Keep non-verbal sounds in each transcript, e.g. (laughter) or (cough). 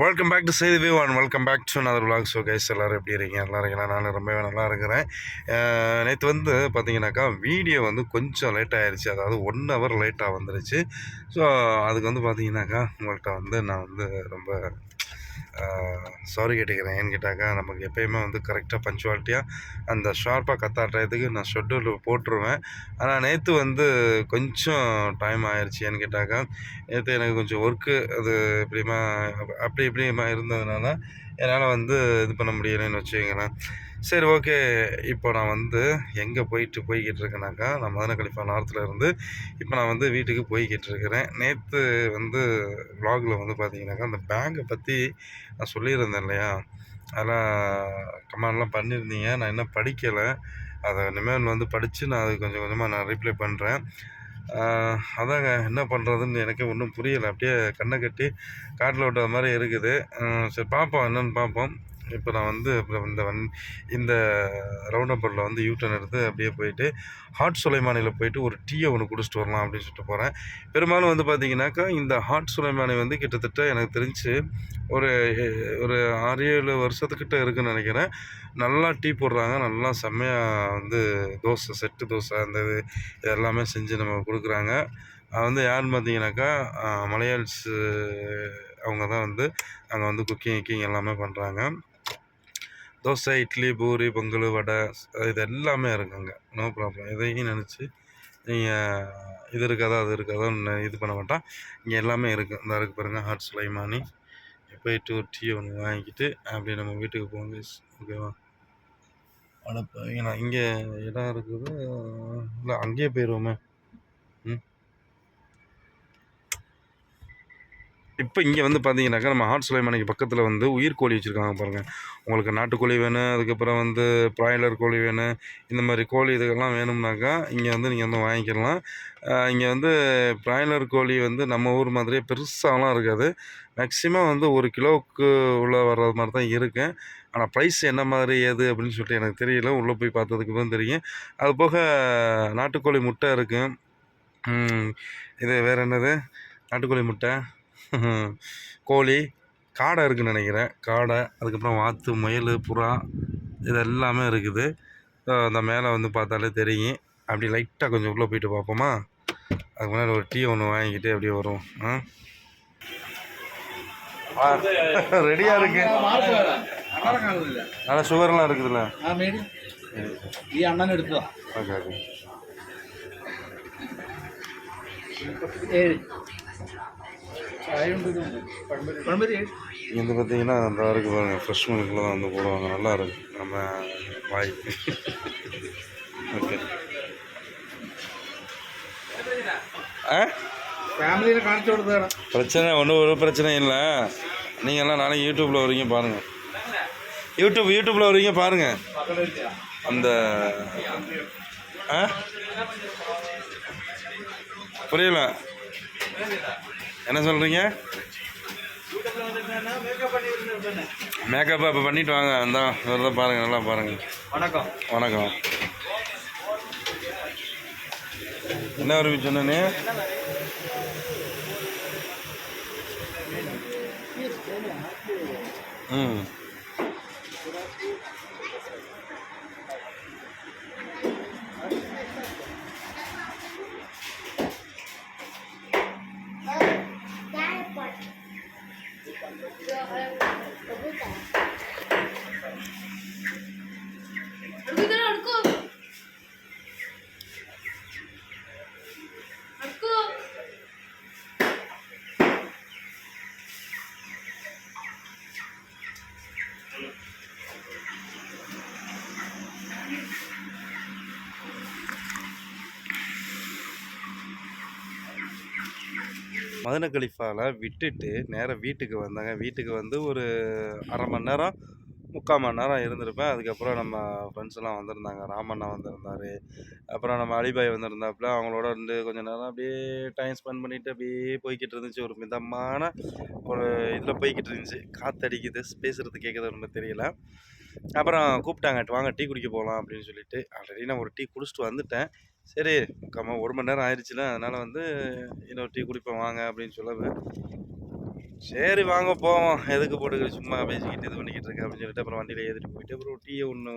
Welcome back to Seithi view and welcome back to another vlog so guys எல்லோரும் எப்படி இருக்கீங்க? நல்லா இருக்கீங்களா? நான் ரொம்பவே நல்லா இருக்கிறேன். நேற்று வந்து பார்த்தீங்கன்னாக்கா வீடியோ வந்து கொஞ்சம் லேட் ஆயிடுச்சு அதாவது ஒன் ஹவர் லேட்டாக வந்துருச்சு. ஸோ அதுக்கு வந்து பார்த்தீங்கன்னாக்கா உங்கள்கிட்ட வந்து நான் வந்து ரொம்ப சாரி கேட்டுக்கிறேன். ஏன்னு கேட்டாக்கா நமக்கு எப்பயுமே வந்து கரெக்டாக பஞ்சுவாலிட்டியாக அந்த ஷார்ப்பாக கத்தாட்டுறதுக்கு நான் ஷெட்யூல் போட்டுருவேன். ஆனால் நேற்று வந்து கொஞ்சம் டைம் ஆயிடுச்சு ஏன்னு கேட்டாக்கா நேற்று எனக்கு கொஞ்சம் ஒர்க்கு அது இப்படிமா அப்படி இப்படிமா இருந்ததுனால என்னால் வந்து இது பண்ண முடியலைன்னு வச்சுக்கோங்களேன். சரி ஓகே இப்போ நான் வந்து எங்கே போயிட்டு போய்கிட்டு இருக்கேனாக்கா நான் மதன கலிஃபா நார்த்தில் இருந்து இப்போ நான் வந்து வீட்டுக்கு போய்கிட்டு இருக்கிறேன். நேற்று வந்து vlogல வந்து பார்த்தீங்கன்னாக்கா அந்த பேங்கை பற்றி நான் சொல்லியிருந்தேன் இல்லையா? அதெல்லாம் கமெண்ட்லாம் பண்ணியிருந்தீங்க. நான் இன்னும் படிக்கலை. அதை இனிமேல் வந்து படித்து நான் அது கொஞ்சம் கொஞ்சமாக நான் ரிப்ளை பண்ணுறேன் அதாங்க என்ன பண்ணுறதுன்னு எனக்கு ஒன்றும் புரியலை. அப்படியே கண்ணை கட்டி காட்டில் விட்டது மாதிரி இருக்குது. சரி பார்ப்போம் என்னென்னு பார்ப்போம். இப்போ நான் வந்து அப்புறம் இந்த வன் இந்த ரவுண்டப்பரில் வந்து யூட்டன் எடுத்து அப்படியே போயிட்டு ஹாட் சுலைமானியில் போயிட்டு ஒரு டீயை ஒன்று குடிச்சிட்டு வரலாம் அப்படின்னு சொல்லிட்டு போகிறேன் பெரும்பாலும் வந்து பார்த்தீங்கன்னாக்கா இந்த ஹாட் சுலைமானி வந்து கிட்டத்தட்ட எனக்கு தெரிஞ்சு ஒரு ஒரு ஆறு ஏழு வருஷத்துக்கிட்ட இருக்குன்னு நினைக்கிறேன். நல்லா டீ போடுறாங்க நல்லா செம்மையாக வந்து தோசை செட்டு தோசை அந்த இது எல்லாமே செஞ்சு நம்ம கொடுக்குறாங்க. அது வந்து யாருன்னு பார்த்தீங்கன்னாக்கா மலையாளிஸ் அவங்க தான் வந்து அங்கே வந்து குக்கிங் கிக்கிங் எல்லாமே பண்ணுறாங்க தோசை இட்லி பூரி பொங்கல் வடை இது எல்லாமே இருக்குங்க. அங்கே நோ ப்ராப்ளம் எதையும் நினச்சி நீங்கள் இது இருக்காதா அது இருக்காதான்னு இது பண்ண மாட்டோம். இங்கே எல்லாமே இருக்குது இந்த இருக்கு பாருங்கள் ஹாட் சுலைமானி போயிட்டு ஒரு டீ ஒன்று வாங்கிக்கிட்டு அப்படியே நம்ம வீட்டுக்கு போங்க ஓகேவா அடப்பா இங்கே இடம் இருக்குது. இல்லை அங்கேயே போயிடுவோமே ம்? இப்போ இங்கே வந்து பார்த்தீங்கன்னாக்கா நம்ம ஹாட் சுலைமானிக்கு பக்கத்தில் வந்து உயிர் கோழி வச்சுருக்காங்க பாருங்கள் உங்களுக்கு நாட்டுக்கோழி வேணும் அதுக்கப்புறம் வந்து ப்ராய்லர் கோழி வேணும் இந்த மாதிரி கோழி இதுக்கெல்லாம் வேணும்னாக்கா இங்கே வந்து நீங்கள் வந்து வாங்கிக்கலாம். இங்கே வந்து ப்ராய்லர் கோழி வந்து நம்ம ஊர் மாதிரியே பெருசாலாம் இருக்காது. மேக்ஸிமம் வந்து ஒரு கிலோவுக்கு உள்ளே வர்ற மாதிரி தான் இருக்குது ஆனால் ப்ரைஸ் என்ன மாதிரி ஏது அப்படின்னு சொல்லிட்டு எனக்கு தெரியல. உள்ளே போய் பார்த்ததுக்கு தான் தெரியும். அது போக நாட்டுக்கோழி முட்டை இருக்குது இது வேறு என்னது? நாட்டுக்கோழி முட்டை. கோழி காடை இருக்குதுன்னு நினைக்கிறேன். காடை அதுக்கப்புறம் வாத்து முயல் புறா இதெல்லாமே இருக்குது. அந்த மேலே வந்து பார்த்தாலே தெரியும். அப்படி லைட்டாக கொஞ்சம் உள்ளே போயிட்டு பார்ப்போமா? அதுக்கு முன்னாடி ஒரு டீ ஒன்று வாங்கிக்கிட்டு அப்படியே வரும் ஆ? ரெடியாக இருக்கு. நல்லா சுகர்லாம் இருக்குதுல்ல? Okay okay. இங்கே பார்த்தீங்கன்னா அந்த வாருக்கு பாருங்கள் ஃப்ரெஷ் மில்கில் தான் வந்து போடுவாங்க. நல்லா இருக்கும் நம்ம வாய். ஓகே ஃபேமிலியில் பிரச்சனை ஒன்றும் ஒரு பிரச்சனையும் இல்லை. நீங்கள் எல்லாம் நாளைக்கு யூடியூப்பில் வருவீங்க பாருங்கள் யூடியூப் யூடியூப்பில் வருவீங்க பாருங்கள் அந்த புரியல. என்ன சொல்கிறீங்க மேக்கப் இப்போ பண்ணிட்டு வாங்க. அந்த தான் பாருங்கள் நல்லா பாருங்கள் வணக்கம். வணக்கம். என்ன ஒரு சொன்னே ம். மதன கலிஃபாவில் விட்டுட்டு நேராக வீட்டுக்கு வந்தாங்க. வீட்டுக்கு வந்து ஒரு அரை மணி நேரம் முக்கால் மணி நேரம் இருந்திருப்பேன். அதுக்கப்புறம் நம்ம ஃப்ரெண்ட்ஸ்லாம் வந்திருந்தாங்க. ராமண்ணா வந்திருந்தாரு. அப்புறம் நம்ம அலிபாய் வந்திருந்தாப்புல. அவங்களோட இருந்து கொஞ்ச நேரம் அப்படியே டைம் ஸ்பெண்ட் பண்ணிட்டு அப்படியே போய்கிட்டு இருந்துச்சு. ஒரு மிதமான ஒரு இதில் போய்கிட்டு இருந்துச்சு. காற்றடிக்குது பேசுகிறது கேட்குது ஒன்றும் தெரியல. அப்புறம் கூப்பிட்டாங்க வாங்க டீ குடிக்க போகலாம் அப்படின்னு சொல்லிட்டு. ஆல்ரெடி நான் ஒரு டீ குடிச்சிட்டு வந்துட்டேன். சரி கம்ம ஒரு மணி நேரம் ஆயிடுச்சுல அதனால் வந்து இன்னொரு டீ குடிப்போம் வாங்க அப்படின்னு சொல்லவே. சரி வாங்க போவோம். எதுக்கு போட்டுக்கிட்டு சும்மா பேசிக்கிட்டு இது பண்ணிக்கிட்டு இருக்கேன் அப்படின்னு சொல்லிட்டு அப்புறம் வண்டியில் ஏற்றிட்டு போயிட்டு அப்புறம் டீயை ஒன்று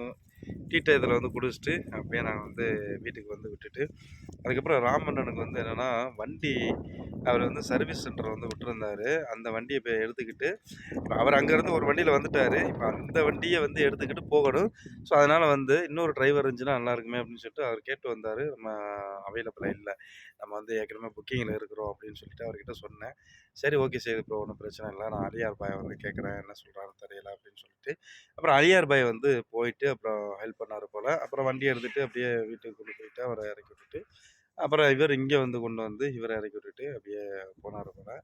டீட்டை இதில் வந்து குடிச்சிட்டு அப்படியே நான் வந்து வீட்டுக்கு வந்து விட்டுட்டு அதுக்கப்புறம் ராமண்ணனுக்கு வந்து என்னென்னா வண்டி அவர் வந்து சர்வீஸ் சென்டர் வந்து விட்டுருந்தாரு. அந்த வண்டியை இப்போ எடுத்துக்கிட்டு இப்போ அவர் அங்கேருந்து ஒரு வண்டியில் வந்துட்டார். இப்போ அந்த வண்டியை வந்து எடுத்துக்கிட்டு போகணும். ஸோ அதனால் வந்து இன்னொரு டிரைவர் இருந்துச்சுன்னா நல்லா இருக்குமே அப்படின்னு சொல்லிட்டு அவர் கேட்டு வந்தார். நம்ம அவைலபிளாக இல்லை. நம்ம வந்து ஏற்கனவே புக்கிங்கில் இருக்கிறோம் அப்படின்னு சொல்லிட்டு அவர்கிட்ட சொன்னேன். சரி ஓகே சரி ப்ரோ ஒன்றும் பிரச்சனை இல்லை. நான் அலியார் பாய் வந்து கேட்குறேன் என்ன சொல்கிறாரு தெரியல அப்படின்னு சொல்லிட்டு அப்புறம் அலியார் பாய் வந்து போயிட்டு அப்புறம் ஹெல்ப் பண்ணார் போல். அப்புறம் வண்டி எடுத்துகிட்டு அப்படியே வீட்டுக்கு கொண்டு போயிட்டு அவரை இறக்கி விட்டுட்டு அப்புறம் இவர் இங்கே வந்து கொண்டு வந்து இவரை இறக்கி விட்டுட்டு அப்படியே போனார் போல்.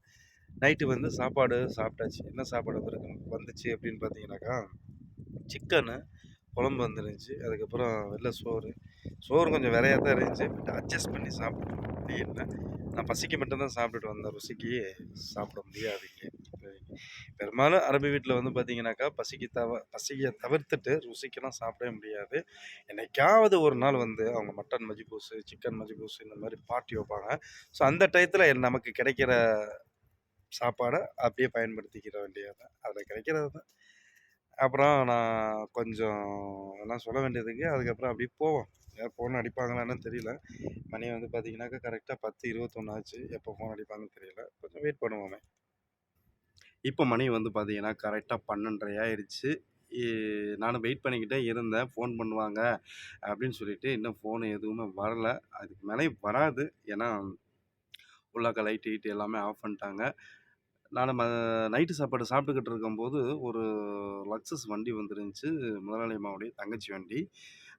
நைட்டு வந்து சாப்பாடு சாப்பிட்டாச்சு. என்ன சாப்பாடு வந்துருக்கு? வந்துச்சு அப்படின்னு பார்த்தீங்கன்னாக்கா சிக்கனு குழம்பு வந்துருந்துச்சு. அதுக்கப்புறம் வெளில சோறு. சோறு கொஞ்சம் விரையாக தான் இருந்துச்சு. பட் அட்ஜஸ்ட் பண்ணி சாப்பிட்டோம் முடியல நான் பசிக்கு மட்டும்தான் சாப்பிட்டுட்டு வந்தேன். ருசிக்கு சாப்பிட முடியாது பெரும்பாலும் அரபி வீட்டில் வந்து பார்த்தீங்கன்னாக்கா பசிக்கு தவ பசியை தவிர்த்துட்டு ருசிக்கெல்லாம் சாப்பிடவே முடியாது. என்னைக்காவது ஒரு நாள் வந்து அவங்க மட்டன் மஜிபூஸு சிக்கன் மஜிபூஸு இந்த மாதிரி பாட்டி வைப்பாங்க. ஸோ அந்த டயத்தில் நமக்கு கிடைக்கிற சாப்பாடை அப்படியே பயன்படுத்திக்கிற வேண்டியது அதில் கிடைக்கிறது தான். அப்புறம் நான் கொஞ்சம் எல்லாம் சொல்ல வேண்டியதுக்கு அதுக்கப்புறம் அப்படியே போவோம். யார் ஃபோன் அடிப்பாங்களான்னு தெரியல. மணி வந்து பார்த்தீங்கன்னாக்கா கரெக்டாக பத்து இருபத்தொன்று ஆச்சு. எப்போ ஃபோன் அடிப்பாங்கன்னு தெரியல. கொஞ்சம் வெயிட் பண்ணுவோமே. இப்போ மணி வந்து பார்த்தீங்கன்னா கரெக்டாக பன்னெண்டரை ஆயிடுச்சு நானும் வெயிட் பண்ணிக்கிட்டே இருந்தேன். ஃபோன் பண்ணுவாங்க அப்படின்னு சொல்லிட்டு இன்னும் ஃபோனு எதுவுமே வரல. அதுக்கு மேலே வராது. ஏன்னா உள்ளாக்க லைட் ஹீட் எல்லாமே ஆஃப் பண்ணிட்டாங்க. நான் ம நைட்டு சாப்பாடு சாப்பிட்டுக்கிட்டு இருக்கும்போது ஒரு லக்ஸஸ் வண்டி வந்துருந்துச்சு. முதலாளி அம்மாவுடைய தங்கச்சி வண்டி.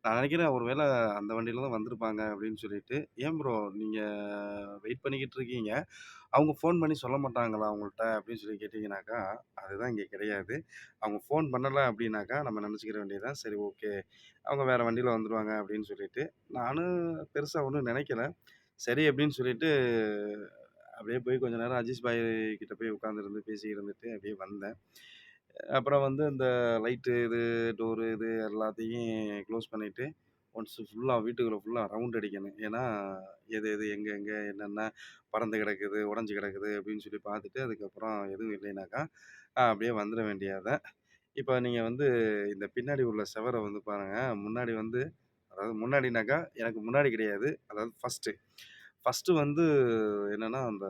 நான் நினைக்கிறேன் ஒரு வேளை அந்த வண்டியில் தான் வந்திருப்பாங்க அப்படின்னு சொல்லிட்டு. ஏன் ப்ரோ நீங்கள் வெயிட் பண்ணிக்கிட்டு இருக்கீங்க. அவங்க ஃபோன் பண்ணி சொல்ல மாட்டாங்களா அவங்கள்ட்ட அப்படின்னு சொல்லி கேட்டிங்கனாக்கா அதுதான் இங்கே கிடையாது. அவங்க ஃபோன் பண்ணலை அப்படின்னாக்கா நம்ம நினச்சிக்கிற வேண்டியதான் சரி ஓகே அவங்க வேறு வண்டியில் வந்துடுவாங்க அப்படின்னு சொல்லிட்டு. நானும் பெருசாக ஒன்றும் நினைக்கல. சரி அப்படின்னு சொல்லிட்டு அப்படியே போய் கொஞ்ச நேரம் அஜீஷ் பாய் கிட்ட போய் உட்காந்துருந்து பேசி இருந்துட்டு அப்படியே வந்தேன். அப்புறம் வந்து இந்த லைட்டு இது டோரு இது எல்லாத்தையும் க்ளோஸ் பண்ணிவிட்டு ஒன்ஸ் ஃபுல்லாக வீட்டுக்குள்ளே ஃபுல்லாக ரவுண்ட் அடிக்கணும். ஏன்னா எது எது எங்கே எங்கே என்னென்ன பறந்து கிடக்குது உடஞ்சி கிடக்குது அப்படின்னு சொல்லி பார்த்துட்டு அதுக்கப்புறம் எதுவும் இல்லைனாக்கா அப்படியே வந்துட வேண்டியதை. இப்போ நீங்கள் வந்து இந்த பின்னாடி உள்ள செவரை வந்து பாருங்கள் முன்னாடி வந்து அதாவது முன்னாடினாக்கா எனக்கு முன்னாடி கிடையாது. அதாவது ஃபஸ்ட்டு ஃபஸ்ட்டு வந்து என்னென்னா அந்த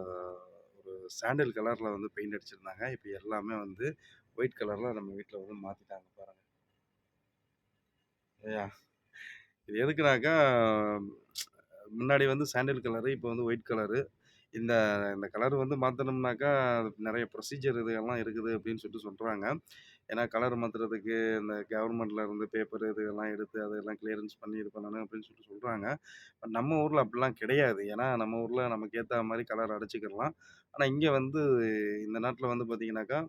ஒரு சாண்டில் கலரில் வந்து பெயிண்ட் அடிச்சிருந்தாங்க. இப்போ எல்லாமே வந்து ஒயிட் கலரில் நம்ம வீட்டில் வந்து மாற்றிட்டாங்க பாருங்க. ஐயா இது எதுக்குனாக்கா முன்னாடி வந்து சாண்டில் கலரு இப்போ வந்து ஒயிட் கலரு இந்த இந்த கலர் வந்து மாற்றணும்னாக்கா நிறைய ப்ரொசீஜர் இதுகெல்லாம் இருக்குது அப்படின்னு சொல்லிட்டு சொல்கிறாங்க ஏன்னா கலர் மாற்றுறதுக்கு இந்த கவர்மெண்ட்டில் இருந்து பேப்பர் இதுகெல்லாம் எடுத்து அதெல்லாம் கிளியரன்ஸ் பண்ணி இது பண்ணணும் அப்படின்னு சொல்லிட்டு சொல்கிறாங்க பட் நம்ம ஊரில் அப்படிலாம் கிடையாது. ஏன்னா நம்ம ஊரில் நமக்கு ஏற்ற மாதிரி கலர் அடிச்சுக்கிடலாம். ஆனால் இங்கே வந்து இந்த நாட்டில் வந்து பார்த்தீங்கன்னாக்கா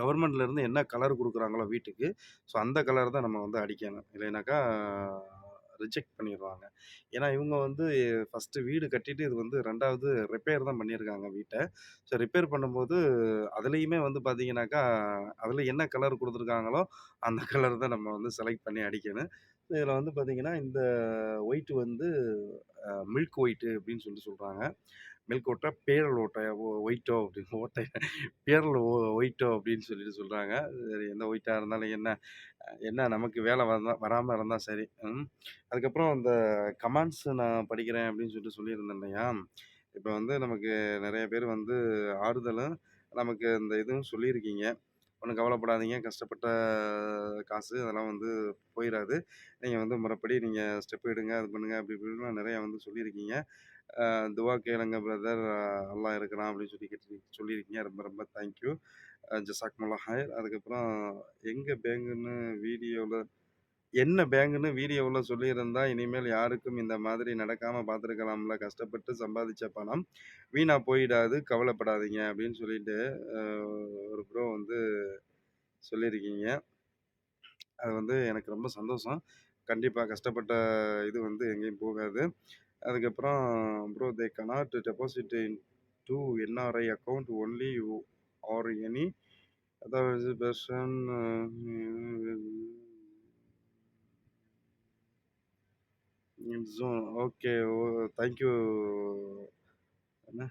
கவர்மெண்ட்ல இருந்து என்ன கலர் கொடுக்குறாங்களோ வீட்டுக்கு, ஸோ அந்த கலர் தான் நம்ம வந்து அடிக்கணும். இல்லைனாக்கா ரிஜெக்ட் பண்ணிடுவாங்க ஏன்னா இவங்க வந்து ஃபஸ்ட்டு வீடு கட்டிட்டு இது வந்து ரெண்டாவது ரிப்பேர் தான் பண்ணியிருக்காங்க வீட்டை ஸோ ரிப்பேர் பண்ணும்போது அதுலேயுமே வந்து பார்த்தீங்கன்னாக்கா, அதில் என்ன கலர் கொடுத்துருக்காங்களோ அந்த கலர் தான் நம்ம வந்து செலக்ட் பண்ணி அடிக்கணும். இதில் வந்து பார்த்தீங்கன்னா, இந்த ஒயிட் வந்து மில்க் ஒயிட்டு அப்படின்னு சொல்லிட்டு சொல்கிறாங்க மில்க் ஓட்டா, பேரல் ஓட்டையா ஒயிட்டோ அப்படின்னு (laughs) ஓட்டை பேரல் ஓ ஒயிட்டோ அப்படின்னு சொல்லிட்டு சொல்கிறாங்க சரி எந்த ஒயிட்டாக இருந்தாலும் என்ன, என்ன நமக்கு வேலை வந்தால் வராமல் இருந்தால் சரி. ம். அதுக்கப்புறம் இந்த கமெண்ட்ஸ் நான் படிக்கிறேன் அப்படின்னு சொல்லிட்டு சொல்லியிருந்தேன் இல்லையா? இப்போ வந்து நமக்கு நிறைய பேர் வந்து ஆறுதலும், நமக்கு இந்த இதுவும் சொல்லியிருக்கீங்க. ஒன்றும் கவலைப்படாதீங்க. கஷ்டப்பட்ட காசு அதெல்லாம் வந்து போயிடாது நீங்கள் வந்து முறைப்படி நீங்கள் ஸ்டெப் எடுங்க, அது பண்ணுங்கள் அப்படி இப்படின்னு நிறையா வந்து சொல்லியிருக்கீங்க. துவா கேளுங்க பிரதர் அல்லாஹ் இருக்கிறான் அப்படின்னு சொல்லி கேட்டு சொல்லியிருக்கீங்க. ரொம்ப ரொம்ப தேங்க் யூ. அ அதுக்கப்புறம் எங்கே பேங்குன்னு வீடியோவில் என்ன பேங்குன்னு வீடியோவில் சொல்லியிருந்தா, இனிமேல் யாருக்கும் இந்த மாதிரி நடக்காமல் பார்த்துருக்கலாம்ல. கஷ்டப்பட்டு சம்பாதிச்ச பணம் வீணாக போயிடாது. கவலைப்படாதீங்க அப்படின்னு சொல்லிட்டு ஒரு ப்ரோ வந்து சொல்லியிருக்கீங்க. அது வந்து எனக்கு ரொம்ப சந்தோஷம். கண்டிப்பாக கஷ்டப்பட்ட இது வந்து எங்கேயும் போகாது. அதுக்கப்புறம் bro they can't deposit into NRI account only you are any அதாவது person in zone okay oh thank you என்ன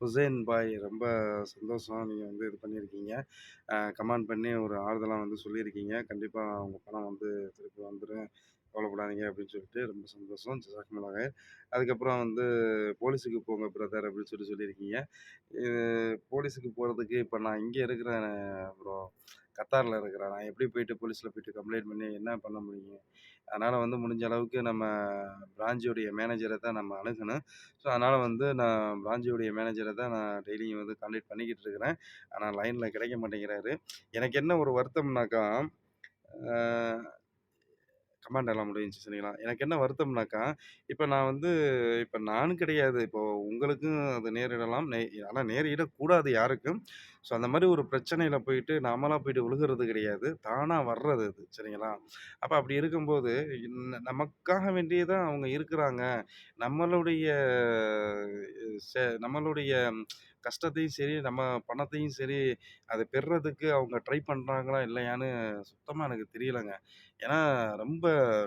ஹுசைன் பாய் ரொம்ப சந்தோஷம். நீங்கள் வந்து இது பண்ணியிருக்கீங்க. கமெண்ட் பண்ணி ஒரு ஆறுதலாக வந்து சொல்லியிருக்கீங்க. கண்டிப்பாக உங்கள் பணம் வந்து திருப்பி வந்துடும் கவலைப்படாதீங்க அப்படின்னு சொல்லிட்டு ரொம்ப சந்தோஷம். ஜசாக்கமுல்லாஹ் அதுக்கப்புறம் வந்து போலீஸுக்கு போங்க பிரதர் அப்படின்னு சொல்லி சொல்லியிருக்கீங்க. இது போலீஸுக்கு போகிறதுக்கு இப்போ நான் இங்கே இருக்கிறேன் ப்ரோ. கத்தாரில் இருக்கிறேன். நான் எப்படி போயிட்டு போலீஸில் போயிட்டு கம்ப்ளைண்ட் பண்ணி என்ன பண்ண முடியும்? அதனால் வந்து முடிஞ்ச அளவுக்கு நம்ம பிரான்ச்சுடைய மேனேஜரை தான் நம்ம அணுகணும். ஸோ, அதனால் வந்து நான் பிரான்ச்சுடைய மேனேஜரை தான் நான் டெய்லியும் வந்து கான்டாக்ட் பண்ணிக்கிட்டு இருக்கிறேன். ஆனால் லைனில் கிடைக்க மாட்டேங்கிறாரு. எனக்கு என்ன ஒரு வருத்தம்னாக்கா, கமாண்ட் எல்லாம் முடிஞ்சு சரிங்களா? எனக்கு என்ன வருத்தம்னாக்கா, இப்போ நான் வந்து இப்போ நானும் கிடையாது. இப்போ உங்களுக்கும் அது நேரிடலாம். நே ஆனால் நேரிடக்கூடாது யாருக்கும். ஸோ, அந்த மாதிரி ஒரு பிரச்சனையில் போயிட்டு நாமளாக போயிட்டு விழுகிறது கிடையாது. தானாக வர்றது அது. சரிங்களா? அப்போ அப்படி இருக்கும்போது, ந நமக்காக வேண்டியே தான் அவங்க இருக்கிறாங்க. நம்மளுடைய செ நம்மளுடைய கஷ்டத்தையும் சரி, நம்ம பணத்தையும் சரி, அதை பெறுறதுக்கு அவங்க ட்ரை பண்ணுறாங்களா இல்லையான்னு சுத்தமாக எனக்கு தெரியலைங்க ஏன்னா ரொம்ப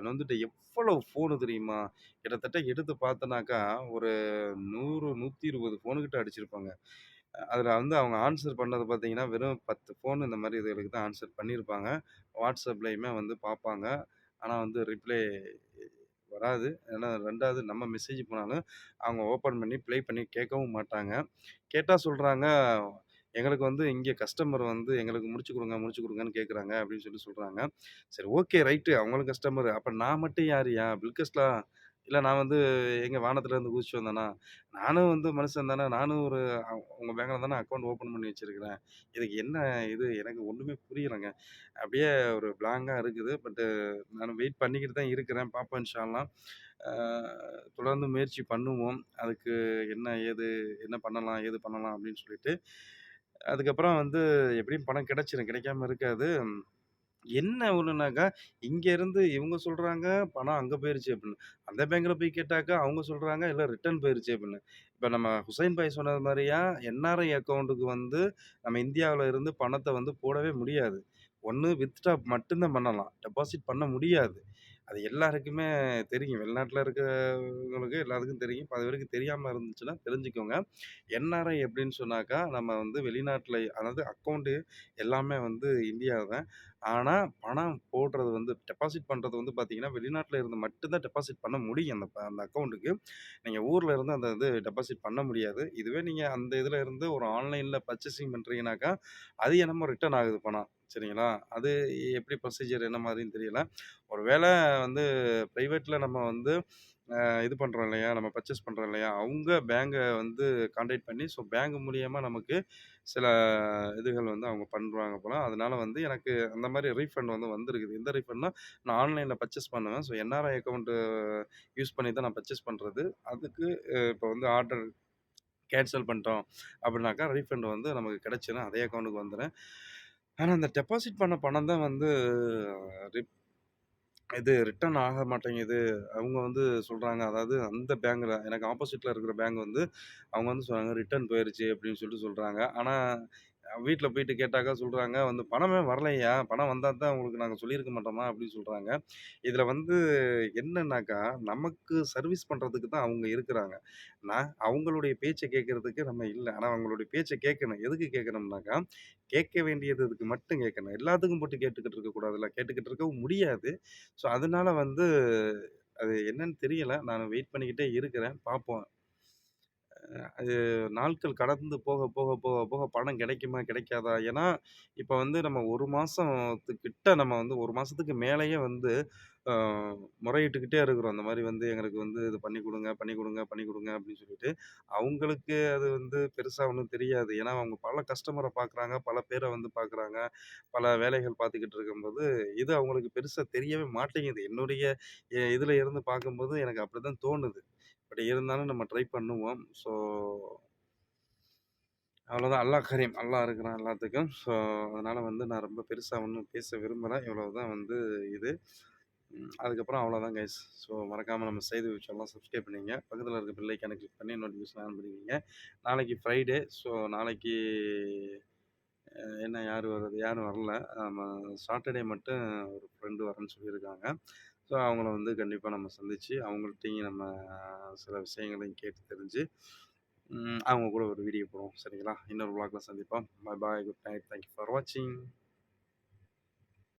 வந்துட்டு எவ்வளவு ஃபோனு தெரியுமா? கிட்டத்தட்ட எடுத்து பார்த்தனாக்கா, ஒரு 100, 120 ஃபோனு ஃபோனுக்கிட்ட அடிச்சிருப்பாங்க அதில் வந்து அவங்க ஆன்சர் பண்ணது பார்த்தீங்கன்னா, வெறும் 10 ஃபோன் இந்த மாதிரி இதுகளுக்கு தான் ஆன்சர் பண்ணியிருப்பாங்க. வாட்ஸ்அப்லேயுமே வந்து பார்ப்பாங்க. ஆனால் வந்து ரிப்ளை வராது. ஏன்னா ரெண்டாவது நம்ம மெசேஜ் போனாலும், அவங்க ஓப்பன் பண்ணி ப்ளே பண்ணி கேட்கவும் மாட்டாங்க. கேட்டால் சொல்கிறாங்க "எங்களுக்கு வந்து இங்கே கஸ்டமர் வந்து எங்களுக்கு முடிச்சு கொடுங்க முடிச்சு கொடுங்கன்னு கேட்குறாங்க." அப்படின்னு சொல்லி சொல்கிறாங்க சரி ஓகே ரைட்டு. அவங்களும் கஸ்டமர் அப்போ நான் மட்டும் யார் யா பில்கஸ்லாம் இல்லை நான் வந்து எங்கள் வானத்துலேருந்து குதிச்சு வந்தேனா? நானும் வந்து மனுஷன் தானே. நானும் ஒரு உங்கள் பேங்கில் தானே அக்கௌண்ட் ஓப்பன் பண்ணி வச்சுருக்கிறேன் இதுக்கு என்ன இது? எனக்கு ஒன்றுமே புரியலைங்க அப்படியே ஒரு பிளாங்காக இருக்குது. பட்டு நானும் வெயிட் பண்ணிக்கிட்டு தான் இருக்கிறேன். பார்ப்போம் இன்ஷா தொடர்ந்து முயற்சி பண்ணுவோம். அதுக்கு என்ன ஏது என்ன பண்ணலாம்? ஏது பண்ணலாம்? அப்படின்னு சொல்லிட்டு. அதுக்கப்புறம் வந்து எப்படியும் பணம் கிடச்சிரும் கிடைக்காம இருக்காது. என்ன ஒண்ணுனாக்கா, இங்க இருந்து இவங்க சொல்றாங்க, பணம் அங்க போயிருச்சு அப்படின்னு. அந்த பேங்க்ல போய் கேட்டாக்கா, அவங்க சொல்றாங்க, இல்ல ரிட்டர்ன் போயிருச்சு அப்படின்னு. இப்ப நம்ம ஹுசைன் பாய் சொன்னது மாரியா, என்ஆர்ஐ அக்கௌண்ட்டுக்கு வந்து நம்ம இந்தியாவுல இருந்து பணத்த வந்து போடவே முடியாது. ஒண்ணு வித்ட்ரா மட்டும் தான் பண்ணலாம். டெபாசிட் பண்ண முடியாது. அது எல்லாருக்குமே தெரியும். வெளிநாட்டில் இருக்கிறவங்களுக்கு எல்லாத்துக்கும் தெரியும். பாதி பேருக்கு தெரியாம இருந்துச்சுன்னா தெரிஞ்சுக்கோங்க. என்ஆர்ஐ எப்படின்னு சொன்னாக்கா, நம்ம வந்து வெளிநாட்டில் அதாவது அக்கவுண்ட் எல்லாமே வந்து இந்தியா தான். ஆனால் பணம் போடுறது வந்து டெபாசிட் பண்ணுறது வந்து பார்த்தீங்கன்னா, வெளிநாட்டில் இருந்து மட்டும்தான் டெபாசிட் பண்ண முடியும் அந்த அந்த அக்கௌண்ட்டுக்கு நீங்கள் ஊரில் இருந்து அந்த இது டெபாசிட் பண்ண முடியாது. இதுவே நீங்கள் அந்த இதில் இருந்து ஒரு ஆன்லைனில் பர்ச்சேசிங் பண்ணுறீங்கனாக்கா அது என்னமோ ரிட்டர்ன் ஆகுது பணம். சரிங்களா? அது எப்படி ப்ரொசீஜர் என்ன மாதிரின்னு தெரியல. ஒரு வேளை வந்து ப்ரைவேட்டில் நம்ம வந்து இது பண்ணுறோம் இல்லையா? நம்ம பர்ச்சேஸ் பண்ணுறோம் இல்லையா? அவங்க பேங்கை வந்து கான்டாக்ட் பண்ணி, ஸோ பேங்க் மூலியமாக நமக்கு சில இதுகள் வந்து அவங்க பண்ணுறாங்க போல. அதனால வந்து எனக்கு அந்த மாதிரி ரீஃபண்ட் வந்து வந்திருக்குது. எந்த ரீஃபண்ட்னா, நான் ஆன்லைனில் பர்ச்சேஸ் பண்ணுவேன். ஸோ என்ஆர்ஐ அக்கௌண்ட்டு யூஸ் பண்ணி தான் நான் பர்ச்சேஸ் பண்ணுறது அதுக்கு இப்போ வந்து ஆர்டர் கேன்சல் பண்ணிட்டோம் அப்படின்னாக்கா, ரீஃபண்ட் வந்து நமக்கு கிடச்சிடும் அதே அக்கௌண்ட்டுக்கு வந்துடும் ஆனால் அந்த டெபாசிட் பண்ண பணம் தான் வந்து ரிப் இது ரிட்டர்ன் ஆக மாட்டேங்குது. அவங்க வந்து சொல்றாங்க, அதாவது அந்த பேங்க்ல எனக்கு ஆப்போசிட்ல இருக்கிற பேங்க் வந்து, அவங்க வந்து சொன்னாங்க, "ரிட்டர்ன் போயிருச்சு" அப்படின்னு சொல்லிட்டு சொல்றாங்க. ஆனா, வீட்டில் போயிட்டு கேட்டாக்கா சொல்கிறாங்க வந்து, "பணமே வரலையா? பணம் வந்தால் தான் உங்களுக்கு நாங்கள் சொல்லியிருக்க மாட்டோமா?" அப்படின்னு சொல்கிறாங்க இதில் வந்து என்னன்னாக்கா, நமக்கு சர்வீஸ் பண்ணுறதுக்கு தான் அவங்க இருக்கிறாங்க. நான் அவங்களுடைய பேச்சை கேட்கறதுக்கு நம்ம இல்லை ஆனால் அவங்களுடைய பேச்சை கேட்கணும். எதுக்கு கேட்கணும்னாக்கா, கேட்க வேண்டியது இதுக்கு மட்டும் கேட்கணும். எல்லாத்துக்கும் போட்டு கேட்டுக்கிட்டு இருக்கக்கூடாதுல்ல. கேட்டுக்கிட்டு இருக்கவும் முடியாது. ஸோ, அதனால வந்து அது என்னன்னு தெரியலை நான் வெயிட் பண்ணிக்கிட்டே இருக்கிறேன். பார்ப்போம். அது நாட்கள் கடந்து போக, போக, போக, போக பணம் கிடைக்குமா? கிடைக்காதா? ஏன்னா, இப்போ வந்து நம்ம ஒரு மாதத்துக்கிட்ட நம்ம வந்து ஒரு மாதத்துக்கு மேலேயே வந்து முறையிட்டுக்கிட்டே இருக்கிறோம். அந்த மாதிரி வந்து எங்களுக்கு வந்து இது பண்ணி கொடுங்க பண்ணி கொடுங்க பண்ணி கொடுங்க அப்படின்னு சொல்லிட்டு. அவங்களுக்கு அது வந்து பெருசாக ஒன்றும் தெரியாது. ஏன்னா, அவங்க பல கஸ்டமரை பார்க்குறாங்க, பல பேரை வந்து பார்க்குறாங்க, பல வேலைகள் பார்த்துக்கிட்டு இருக்கும்போது, இது அவங்களுக்கு பெருசாக தெரியவே மாட்டேங்குது. என்னுடைய இதில் இருந்து பார்க்கும்போது எனக்கு அப்படி தான் தோணுது. பட் இருந்தாலும் நம்ம ட்ரை பண்ணுவோம். ஸோ அவ்வளோதான். அல்லாஹ் கரீம். அல்லாஹ் இருக்கிறான் எல்லாத்துக்கும். ஸோ, அதனால் வந்து நான் ரொம்ப பெருசாக ஒன்றும் பேச விரும்புகிறேன் இவ்வளோ தான் வந்து இது. அதுக்கப்புறம் அவ்வளோதான் கைஸ். ஸோ, மறக்காமல் நம்ம செய்தி விஷயம்லாம் சப்ஸ்கிரைப் பண்ணிங்க பக்கத்தில் இருக்க பெல் ஐக்கான கிளிக் பண்ணி நோட்டிஃபிகேஷன் ஆன் பண்ணிக்கிங்க நாளைக்கு ஃப்ரைடே. ஸோ, நாளைக்கு என்ன யார் வர்றது? யாரும் வரல. நம்ம சாட்டர்டே மட்டும் ஒரு ஃப்ரெண்டு வரேன்னு சொல்லியிருக்காங்க. ஸோ, அவங்கள வந்து கண்டிப்பாக நம்ம சந்தித்து அவங்கள்ட்டையும் நம்ம சில விஷயங்களையும் கேட்டு தெரிஞ்சு அவங்க கூட ஒரு வீடியோ போடுவோம். சரிங்களா? இன்னொரு vlogல சந்திப்போம். Bye good night thank you for வாட்சிங்